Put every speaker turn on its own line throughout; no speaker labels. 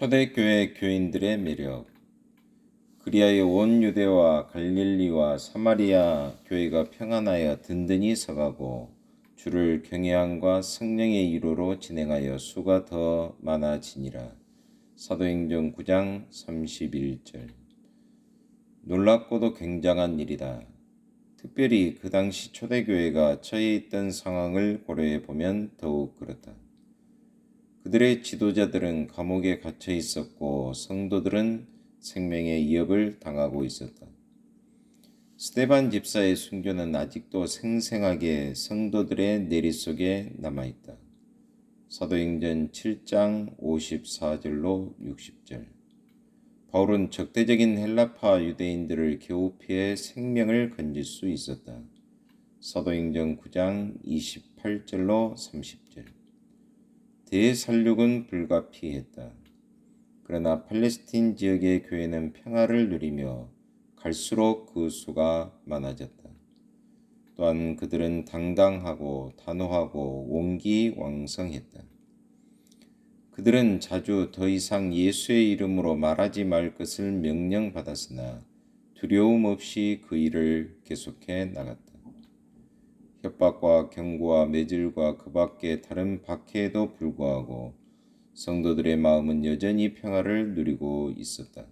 초대교회 교인들의 매력 그리하여 온 유대와 갈릴리와 사마리아 교회가 평안하여 든든히 서가고 주를 경외함과 성령의 이로로 진행하여 수가 더 많아지니라. 사도행전 9장 31절 놀랍고도 굉장한 일이다. 특별히 그 당시 초대교회가 처해 있던 상황을 고려해 보면 더욱 그렇다. 그들의 지도자들은 감옥에 갇혀 있었고 성도들은 생명의 위협을 당하고 있었다. 스테반 집사의 순교는 아직도 생생하게 성도들의 내리 속에 남아 있다. 사도행전 7장 54절로 60절. 바울은 적대적인 헬라파 유대인들을 겨우 피해 생명을 건질 수 있었다. 사도행전 9장 28절로 30절. 대살육은 불가피했다. 그러나 팔레스틴 지역의 교회는 평화를 누리며 갈수록 그 수가 많아졌다. 또한 그들은 당당하고 단호하고 원기왕성했다. 그들은 자주 더 이상 예수의 이름으로 말하지 말 것을 명령받았으나 두려움 없이 그 일을 계속해 나갔다. 협박과 경고와 매질과 그 밖의 다른 박해에도 불구하고 성도들의 마음은 여전히 평화를 누리고 있었다.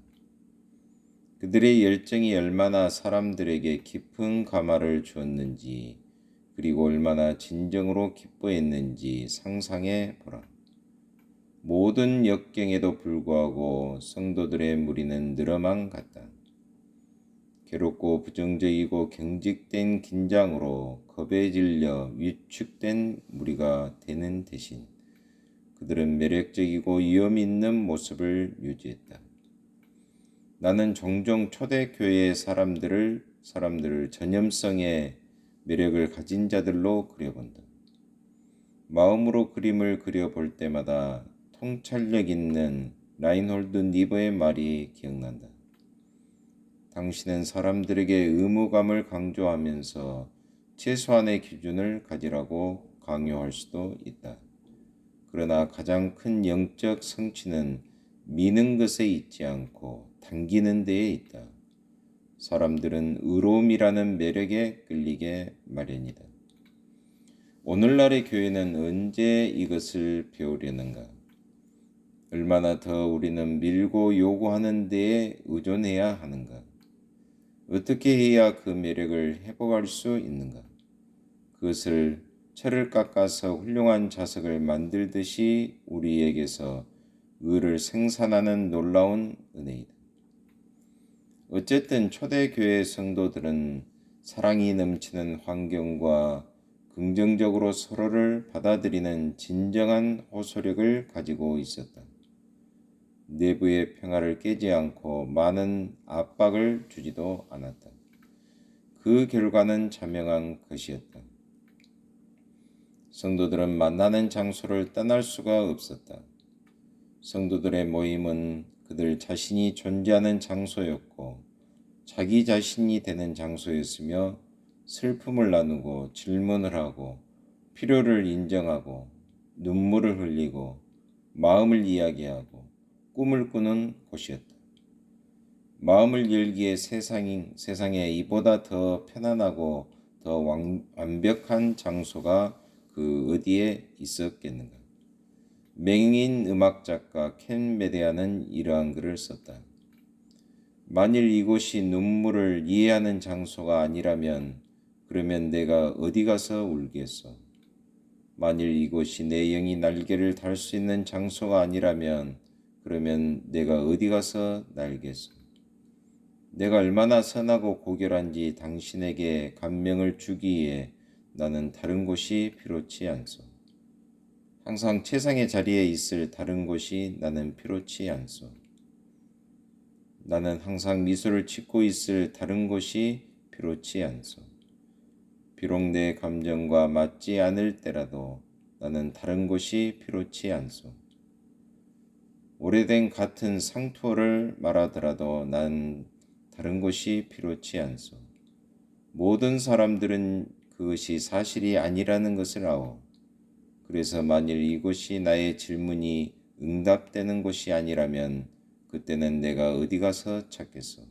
그들의 열정이 얼마나 사람들에게 깊은 감화를 주었는지, 그리고 얼마나 진정으로 기뻐했는지 상상해 보라. 모든 역경에도 불구하고 성도들의 무리는 늘어만 갔다. 괴롭고 부정적이고 경직된 긴장으로 겁에 질려 위축된 무리가 되는 대신 그들은 매력적이고 위험 있는 모습을 유지했다. 나는 종종 초대 교회의 사람들을 사람들을 전염성의 매력을 가진 자들로 그려본다. 마음으로 그림을 그려볼 때마다 통찰력 있는 라인홀드 니버의 말이 기억난다. 당신은 사람들에게 의무감을 강조하면서 최소한의 기준을 가지라고 강요할 수도 있다. 그러나 가장 큰 영적 성취는 미는 것에 있지 않고 당기는 데에 있다. 사람들은 의로움이라는 매력에 끌리게 마련이다. 오늘날의 교회는 언제 이것을 배우려는가? 얼마나 더 우리는 밀고 요구하는 데에 의존해야 하는가? 어떻게 해야 그 매력을 회복할 수 있는가? 그것을 철을 깎아서 훌륭한 자석을 만들듯이 우리에게서 의를 생산하는 놀라운 은혜이다. 어쨌든 초대교회 성도들은 사랑이 넘치는 환경과 긍정적으로 서로를 받아들이는 진정한 호소력을 가지고 있었다. 내부의 평화를 깨지 않고 많은 압박을 주지도 않았다. 그 결과는 자명한 것이었다. 성도들은 만나는 장소를 떠날 수가 없었다. 성도들의 모임은 그들 자신이 존재하는 장소였고 자기 자신이 되는 장소였으며 슬픔을 나누고 질문을 하고 필요를 인정하고 눈물을 흘리고 마음을 이야기하고 꿈을 꾸는 곳이었다. 마음을 열기에 세상이, 세상에 이보다 더 편안하고 더 완, 완벽한 장소가 그 어디에 있었겠는가. 맹인 음악 작가 켄 메데아는 이러한 글을 썼다. 만일 이곳이 눈물을 이해하는 장소가 아니라면 그러면 내가 어디 가서 울겠소? 만일 이곳이 내 영이 날개를 달 수 있는 장소가 아니라면 그러면 내가 어디 가서 날겠소? 내가 얼마나 선하고 고결한지 당신에게 감명을 주기에 나는 다른 곳이 필요치 않소. 항상 최상의 자리에 있을 다른 곳이 나는 필요치 않소. 나는 항상 미소를 짓고 있을 다른 곳이 필요치 않소. 비록 내 감정과 맞지 않을 때라도 나는 다른 곳이 필요치 않소. 오래된 같은 상투어를 말하더라도 난 다른 것이 필요치 않소. 모든 사람들은 그것이 사실이 아니라는 것을 아오. 그래서 만일 이곳이 나의 질문이 응답되는 곳이 아니라면 그때는 내가 어디 가서 찾겠소.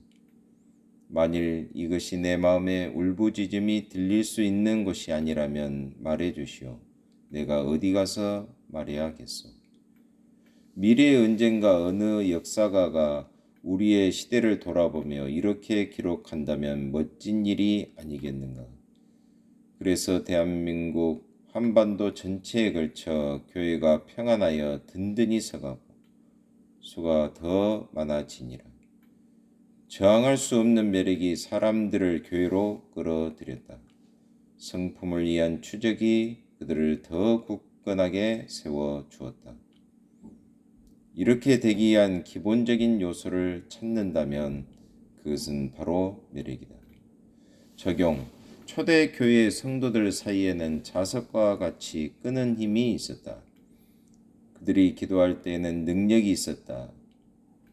만일 이것이 내 마음에 울부짖음이 들릴 수 있는 곳이 아니라면 말해 주시오. 내가 어디 가서 말해야겠소. 미래에 언젠가 어느 역사가가 우리의 시대를 돌아보며 이렇게 기록한다면 멋진 일이 아니겠는가. 그래서 대한민국 한반도 전체에 걸쳐 교회가 평안하여 든든히 서가고 수가 더 많아지니라. 저항할 수 없는 매력이 사람들을 교회로 끌어들였다. 성품을 위한 추적이 그들을 더 굳건하게 세워 주었다. 이렇게 되기 위한 기본적인 요소를 찾는다면 그것은 바로 매력이다. 적용 초대 교회 성도들 사이에는 자석과 같이 끄는 힘이 있었다. 그들이 기도할 때에는 능력이 있었다.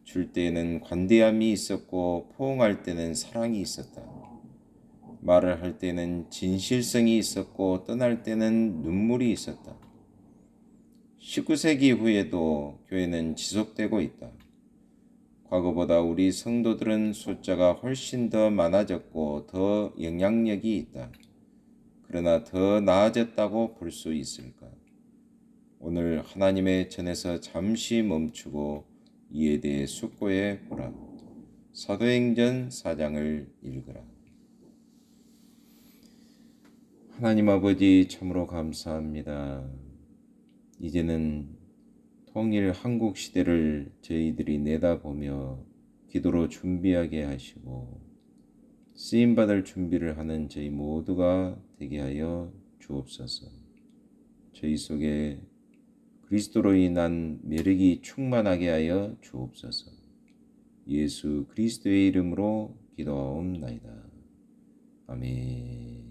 줄 때에는 관대함이 있었고 포옹할 때는 사랑이 있었다. 말을 할 때는 진실성이 있었고 떠날 때는 눈물이 있었다. 19세기 후에도 교회는 지속되고 있다. 과거보다 우리 성도들은 숫자가 훨씬 더 많아졌고 더 영향력이 있다. 그러나 더 나아졌다고 볼 수 있을까? 오늘 하나님의 전에서 잠시 멈추고 이에 대해 숙고해 보라. 사도행전 4장을 읽으라. 하나님 아버지 참으로 감사합니다. 이제는 통일 한국 시대를 저희들이 내다보며 기도로 준비하게 하시고 쓰임 받을 준비를 하는 저희 모두가 되게 하여 주옵소서. 저희 속에 그리스도로 인한 매력이 충만하게 하여 주옵소서. 예수 그리스도의 이름으로 기도하옵나이다. 아멘.